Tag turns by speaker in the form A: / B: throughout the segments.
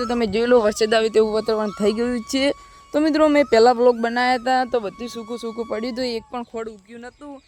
A: મિત્રો તમે જોઈ લો, વરસાદ આવે તેવું વાતાવરણ થઈ ગયું છે. તો મિત્રો, મેં પહેલાં બ્લોગ બનાવ્યા હતા, તો બધું સૂકું સૂકું પડ્યું હતું, એક પણ ખોડ ઉગ્યું નહોતું.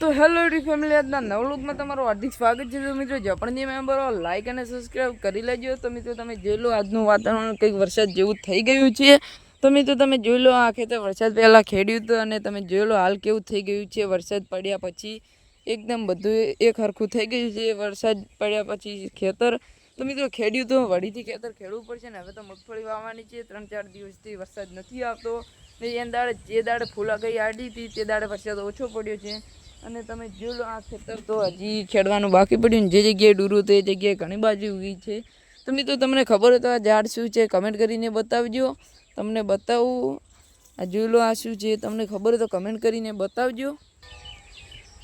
A: તો હેલો એડી ફેમિલી આજના નવલોકમાં તમારું હાર્દિક સ્વાગત છે. તો મિત્રો, જે પણ જે મેમ્બરો લાઇક અને સબસ્ક્રાઈબ કરી લેજો. તો મિત્રો, તમે જોઈ લો, આજનું વાતાવરણ કંઈક વરસાદ જેવું થઈ ગયું છે. તો મિત્રો, તમે જોઈ લો, આ ખેતર વરસાદ પહેલાં ખેડ્યું હતું અને તમે જોઈ લો, હાલ કેવું થઈ ગયું છે વરસાદ પડ્યા પછી. એકદમ બધું એક હરખું થઈ ગયું છે. વરસાદ પડ્યા પછી ખેતર, તો મિત્રો ખેડ્યું તો વળીથી ખેતર ખેડવું પડશે ને. હવે તો મગફળી વાવવાની છે. ત્રણ ચાર દિવસથી વરસાદ નથી આવતો. ને એ દાડે, જે દાડે ફૂલા ગઈ આડી હતી, તે દાડે વરસાદ ઓછો પડ્યો છે. અને તમે લો, આ ખેતર તો હજી ખેડવાનું બાકી પડ્યું ને. જે જગ્યાએ ડૂરું તો જગ્યાએ ઘણી બાજુ ઉગી છે. તો મિત્રો, તમને ખબર હોય તો આ ઝાડ શું છે કમેન્ટ કરીને બતાવજો. તમને બતાવું, આ જોઈ આ શું છે. તમને ખબર હોય તો કમેન્ટ કરીને બતાવજો.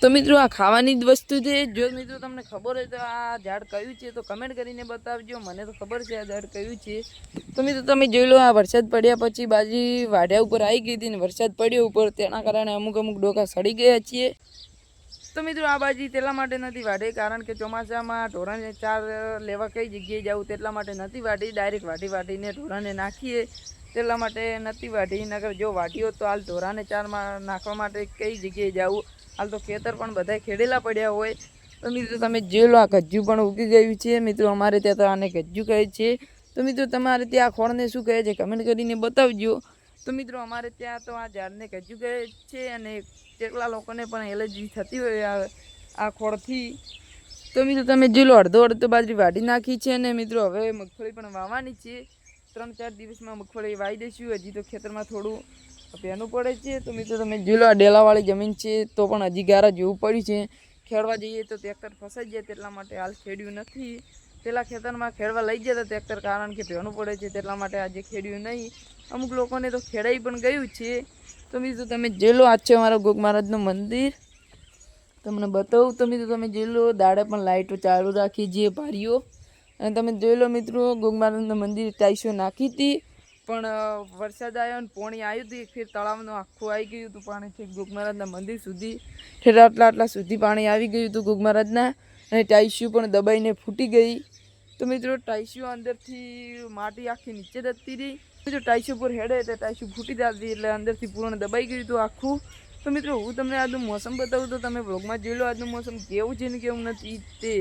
A: તો મિત્રો આ ખાવાની જ વસ્તુ છે. જો મિત્રો તમને ખબર હોય તો આ ઝાડ કયું છે, તો કમેન્ટ કરીને બતાવજો. મને તો ખબર છે આ ઝાડ કયું છે. તો મિત્રો તમે જોઈ લો, આ વરસાદ પડ્યા પછી બાજી વાઢ્યા ઉપર આવી ગઈ હતી ને વરસાદ પડ્યો ઉપર, તેના કારણે અમુક અમુક ડોકા સડી ગયા છીએ. તો મિત્રો આ બાજી તેટલા માટે નથી વાઢી, કારણ કે ચોમાસામાં ઢોરાને ચાર લેવા કઈ જગ્યાએ જવું તેટલા માટે નથી વાઢી. ડાયરેક્ટ વાઢી વાઢીને ઢોરાને નાખીએ તેટલા માટે નથી વાઢી. નગર જો વાઢીઓ તો હાલ ઢોરાને ચારમાં નાખવા માટે કઈ જગ્યાએ જવું? હાલ તો ખેતર પણ બધા ખેડેલા પડ્યા હોય. તો મિત્રો, તમે જોઈ લો આ ગજ્જુ પણ ઉગી ગયું છે. મિત્રો, અમારે ત્યાં તો આને ગજ્જુ કહે છે. તો મિત્રો, તમારે ત્યાં ખોળને શું કહે છે? કમેન્ટ કરીને બતાવજો. તો મિત્રો, અમારે ત્યાં તો આ ઝાડને ગજ્જુ કહે છે અને કેટલા લોકોને પણ એલર્જી થતી હોય આ ખોળથી. તો મિત્રો, તમે જોઈ લો, અડધો અડધો બાજરી વાઢી નાખી છે અને મિત્રો, હવે મગફળી પણ વાવવાની છે. ત્રણ ચાર દિવસમાં મગફળી વાવી દઈશું. હજી તો ખેતરમાં થોડું પહેનું પડે છે. તો મિત્રો, તમે જોઈ લો આ ડેલાવાળી જમીન છે. તો પણ હજી ગારા જેવું પડ્યું છે. ખેડવા જઈએ તો ટ્રેક્ટર ફસાઈ જાય તેટલા માટે હાલ ખેડ્યું નથી. પેલા ખેતરમાં ખેડવા લઈ જતા ટ્રેક્ટર કારણ કે પહેરવું પડે છે તેટલા માટે આજે ખેડ્યું નહીં. અમુક લોકોને તો ખેડાઈ પણ ગયું છે. તો મિત્રો, તમે જોઈ લો આજ છે અમારા ગોગ મહારાજનું મંદિર. તમને બતાવું, તો મિત્રો, તમે જોઈ લો, દાડે પણ લાઇટો ચાલુ રાખી જે ભારીઓ. અને તમે જોઈ લો મિત્રો, ગોગ મહારાજનું મંદિર ટાઈસો નાખી હતી. પણ વરસાદ આવ્યો અને પોણી આવ્યું હતું ફેર તળાવનું આખું આવી ગયું હતું પાણી. છે ગોગ મહારાજના મંદિર સુધી ઠેર આટલા આટલા સુધી પાણી આવી ગયું હતું ગોગ મહારાજના અને ટાઈસ્યુ પણ દબાઈને ફૂટી ગઈ. તો મિત્રો, ટાઈસ્યુ અંદરથી માટી આખી નીચે જતી રહી. મિત્રો ટાઈસ્યુ પર હેડે એટલે ટાઈસ્યુ ફૂટી જતી એટલે અંદરથી પૂર્ણ દબાઈ ગયું હતું આખું. તો મિત્રો, હું તમને આજનું મોસમ બતાવું તો તમે બ્લોગમાં જોઈ લો. આજનું મોસમ કેવું છે ને કેવું નથી તે.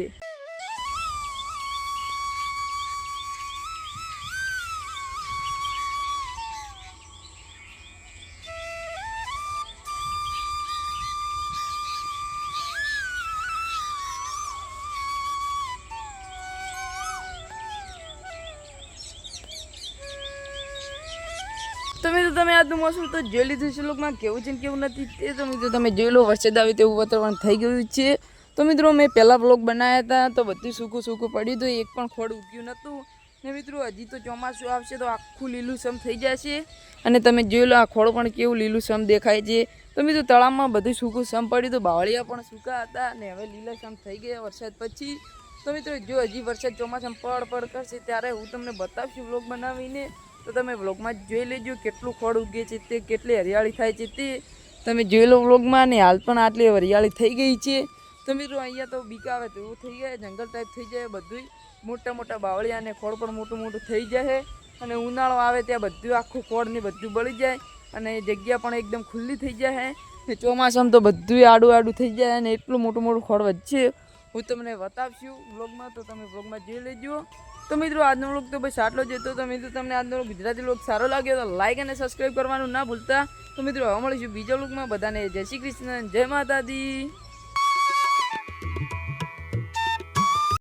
A: મિત્રો તમે આજનું મોસમ તો જોઈ છે લોકમાં. કેવું છે ને કેવું નથી તે તો મિત્રો તમે જોઈ લો, વરસાદ આવે તેવું વાતાવરણ થઈ ગયું છે. તો મિત્રો મેં પહેલાં બ્લોગ બનાવ્યા હતા, તો બધું સૂકું સૂકું પડ્યું હતું, એક પણ ખોડ ઉગ્યું નહોતું. ને મિત્રો હજી તો ચોમાસું આવશે તો આખું લીલુંછમ થઈ જશે. અને તમે જોઈ લો આ ખોડ પણ કેવું લીલુંછમ દેખાય છે. તો મિત્રો તળાવમાં બધું સૂકું સમ પડ્યું તો બાવળિયા પણ સૂકા હતા અને હવે લીલાછમ થઈ ગયા વરસાદ પછી. તો મિત્રો જો હજી વરસાદ ચોમાસામાં પડ પડ કરશે ત્યારે હું તમને બતાવશું બ્લોગ બનાવીને. તો તમે વ્લોગમાં જોઈ લેજો કેટલું ખોડ ઉગે છે તે, કેટલી હરિયાળી થાય છે તે. તમે જોઈ લો વ્લોગમાં ને હાલ પણ આટલી હરિયાળી થઈ ગઈ છે. તો મિત્રો અહીંયા તો બીકા આવે તેવું થઈ જાય, જંગલ ટાઈપ થઈ જાય બધું મોટા મોટા બાવળિયા અને ખોડ પણ મોટું મોટું થઈ જાય અને ઉનાળો આવે ત્યાં બધું આખું ખોડ બધું બળી જાય અને જગ્યા પણ એકદમ ખુલ્લી થઈ જાય. ને ચોમાસામાં તો બધું આડું આડું થઈ જાય અને એટલું મોટું મોટું ખોડ વચ્ચે હું તમને બતાવશું વ્લોગમાં, તો તમે વ્લોગમાં જોઈ લેજો. તો મિત્રો, આજનો વ્લોગ તો બસ આટલો જ હતો. તો મિત્રો, તમને આજનો ગુજરાતી વ્લોગ સારો લાગ્યો તો લાઇક અને સબસ્ક્રાઈબ કરવાનું ના ભૂલતા. તો મિત્રો, હવે મળીશું બીજા વ્લોગમાં. બધાને જય શ્રી કૃષ્ણ, જય માતાજી.